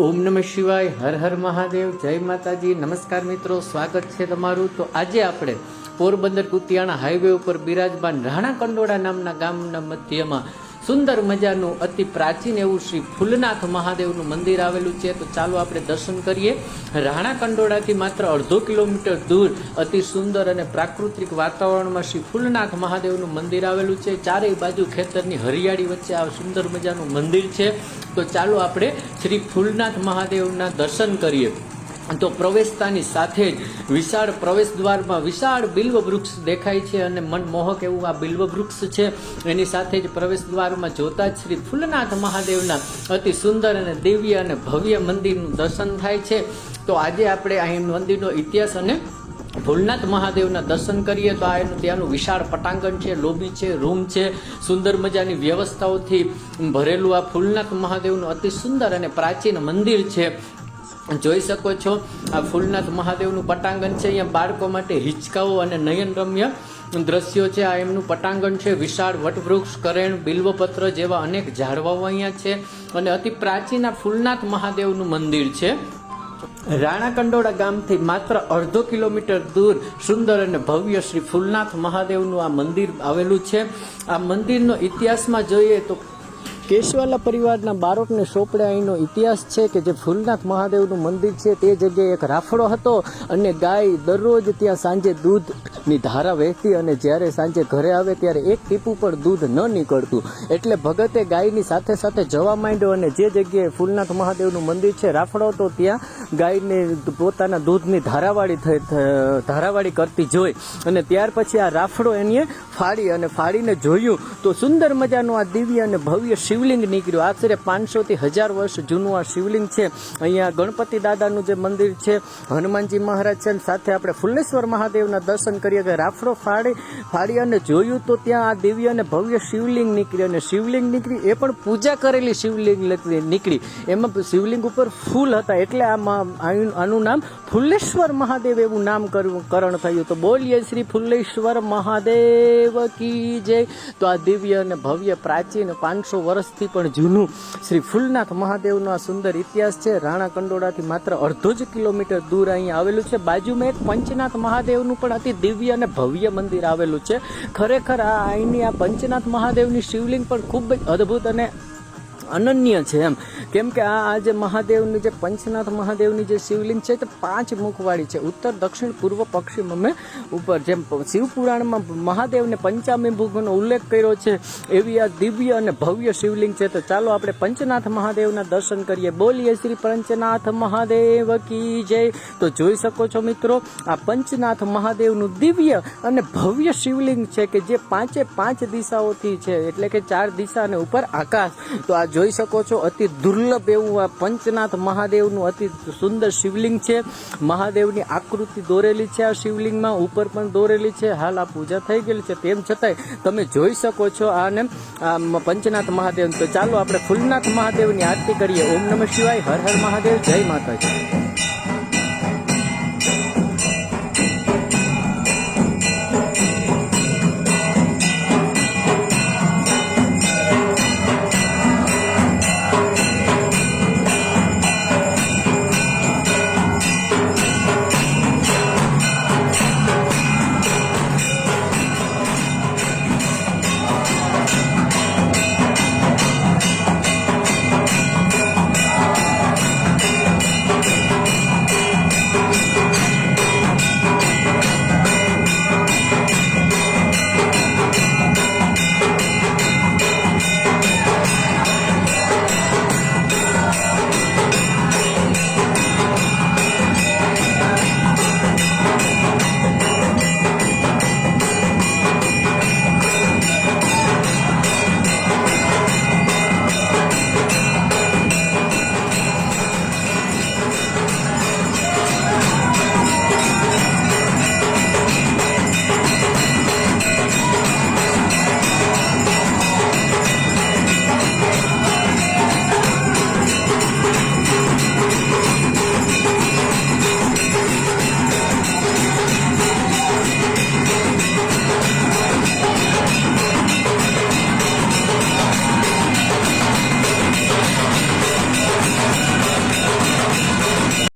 ઓમ નમઃ શિવાય, હર હર મહાદેવ, જય માતાજી, નમસ્કાર મિત્રો, સ્વાગત છે તમારું. તો આજે આપણે પોરબંદર કુતિયાણા હાઈવે ઉપર બિરાજમાન રાણા કંડોળા નામના ગામના મધ્યમાં સુંદર મજાનું અતિ પ્રાચીન એવું શ્રી ફૂલનાથ મહાદેવનું મંદિર આવેલું છે. તો ચાલો આપણે દર્શન કરીએ. રાણા કંડોળાથી માત્ર અડધો કિલોમીટર દૂર અતિ સુંદર અને પ્રાકૃતિક વાતાવરણમાં શ્રી ફૂલનાથ મહાદેવનું મંદિર આવેલું છે. ચારેય બાજુ ખેતરની હરિયાળી વચ્ચે આ સુંદર મજાનું મંદિર છે. તો ચાલો આપણે શ્રી ફૂલનાથ મહાદેવના દર્શન કરીએ. તો પ્રવેશતાની સાથે જ વિશાળ પ્રવેશ દ્વારમાં વિશાળ બિલ્વ વૃક્ષ દેખાય છે અને મનમોહક એવું આ બિલ્વ વૃક્ષ છે. એની સાથે જ પ્રવેશ દ્વારમાં જોતા જ શ્રી ફૂલનાથ મહાદેવના અતિ સુંદર અને દિવ્ય અને ભવ્ય મંદિરનું દર્શન થાય છે. તો આજે આપણે અહીં મંદિરનો ઇતિહાસ અને ભોલનાથ મહાદેવના દર્શન કરીએ તો આ એનું ત્યાંનું વિશાળ પટાંગણ છે, લોબી છે, રૂમ છે, સુંદર મજાની વ્યવસ્થાઓથી ભરેલું આ ફૂલનાથ મહાદેવનું અતિ સુંદર અને પ્રાચીન મંદિર છે. જોઈ શકો છો, આ ફૂલનાથ મહાદેવનું પટાંગણ છે, અહીંયા બાળકો માટે હિંચકાઓ અને નયનરમ્ય દ્રશ્યો છે. આ એમનું પટાંગણ છે, વિશાળ વટવૃક્ષ, કરેણ, બિલ્વપત્ર જેવા અનેક ઝાડવાઓ અહીંયા છે અને અતિ પ્રાચીન આ ફૂલનાથ મહાદેવનું મંદિર છે. રાણા કંડોળા ગામથી માત્ર અડધો કિલોમીટર દૂર સુંદર અને ભવ્ય શ્રી ફૂલનાથ મહાદેવનું આ મંદિર આવેલું છે. આ મંદિરનો ઇતિહાસમાં જોઈએ તો કેશવાલા પરિવારના બારોટને સોંપડે અહીંનો ઇતિહાસ છે કે જે ફૂલનાથ મહાદેવનું મંદિર છે તે જગ્યાએ એક રાફડો હતો અને ગાય દરરોજ ત્યાં સાંજે દૂધની ધારા વહેતી અને જ્યારે સાંજે ઘરે આવે ત્યારે એક ટીપું પણ દૂધ ન નીકળતું. એટલે ભગતે ગાયની સાથે સાથે જવા માંડ્યો અને જે જગ્યાએ ફૂલનાથ મહાદેવનું મંદિર છે, રાફડો હતો ત્યાં ગાયને પોતાના દૂધની ધારાવાળી થઈ ધારાવાળી કરતી જોઈ. અને ત્યાર પછી આ રાફડો એને ફાડી અને ફાડીને જોયું તો સુંદર મજાનું આ દિવ્ય અને ભવ્ય શિવલિંગ નીકળ્યું. આશરે પાંચસોથી હજાર વર્ષ જૂનું આ શિવલિંગ છે. અહીંયા ગણપતિ દાદાનું જે મંદિર છે, હનુમાનજી મહારાજ છે સાથે આપણે ફુલ્લેશ્વર મહાદેવના દર્શન કરીએ. કે રાફડો ફાડી ફાડી અને જોયું તો ત્યાં આ દિવ્ય અને ભવ્ય શિવલિંગ નીકળી. અને શિવલિંગ નીકળી એ પણ પૂજા કરેલી શિવલિંગ નીકળી. એમાં શિવલિંગ ઉપર ફૂલ હતા. એટલે આમાં આનું નામ ફુલ્લેશ્વર મહાદેવ એવું નામ કરણ થયું. તો બોલીએ શ્રી ફુલ્લેશ્વર મહાદેવ કી જય. તો આ દિવ્ય અને ભવ્ય પ્રાચીન પાંચસો વર્ષથી પણ જૂનું. શ્રી ફૂલનાથ મહાદેવનો આ સુંદર ઇતિહાસ છે. રાણા કંડોળાથી માત્ર અડધો જ કિલોમીટર દૂર અહીં આવેલું છે. બાજુમાં એક પંચનાથ મહાદેવનું પણ અતિ દિવ્ય અને ભવ્ય મંદિર આવેલું છે. ખરેખર આ અહીંની આ પંચનાથ મહાદેવની શિવલિંગ પણ ખૂબ જ અદ્ભુત અને અનન્ય છે એમ. કેમ કે આ આ જે મહાદેવની જે પંચનાથ મહાદેવની જે શિવલિંગ છે તે પાંચ મુખવાળી છે. ઉત્તર, દક્ષિણ, પૂર્વ, પશ્ચિમ અમે ઉપર. જેમ શિવપુરાણમાં મહાદેવને પંચામી મુખનો ઉલ્લેખ કર્યો છે, એવી આ દિવ્ય અને ભવ્ય શિવલિંગ છે. તો ચાલો આપણે પંચનાથ મહાદેવના દર્શન કરીએ. બોલીએ શ્રી પંચનાથ મહાદેવ કી જય. તો જોઈ શકો છો મિત્રો, આ પંચનાથ મહાદેવનું દિવ્ય અને ભવ્ય શિવલિંગ છે કે જે પાંચે પાંચ દિશાઓથી છે. એટલે કે ચાર દિશા અને ઉપર આકાશ. તો આ જોઈ શકો છો અતિ દુર્લભ એવું આ પંચનાથ મહાદેવનું અતિ સુંદર શિવલિંગ છે. મહાદેવની આકૃતિ દોરેલી છે આ શિવલિંગમાં, ઉપર પણ દોરેલી છે. હાલ આ પૂજા થઈ ગયેલી છે. તેમ છતાંય તમે જોઈ શકો છો આને પંચનાથ મહાદેવ તો ચાલો આપણે ફૂલનાથ મહાદેવની આરતી કરીએ. ઓમ નમઃ શિવાય. હર હર મહાદેવ. જય માતાજી.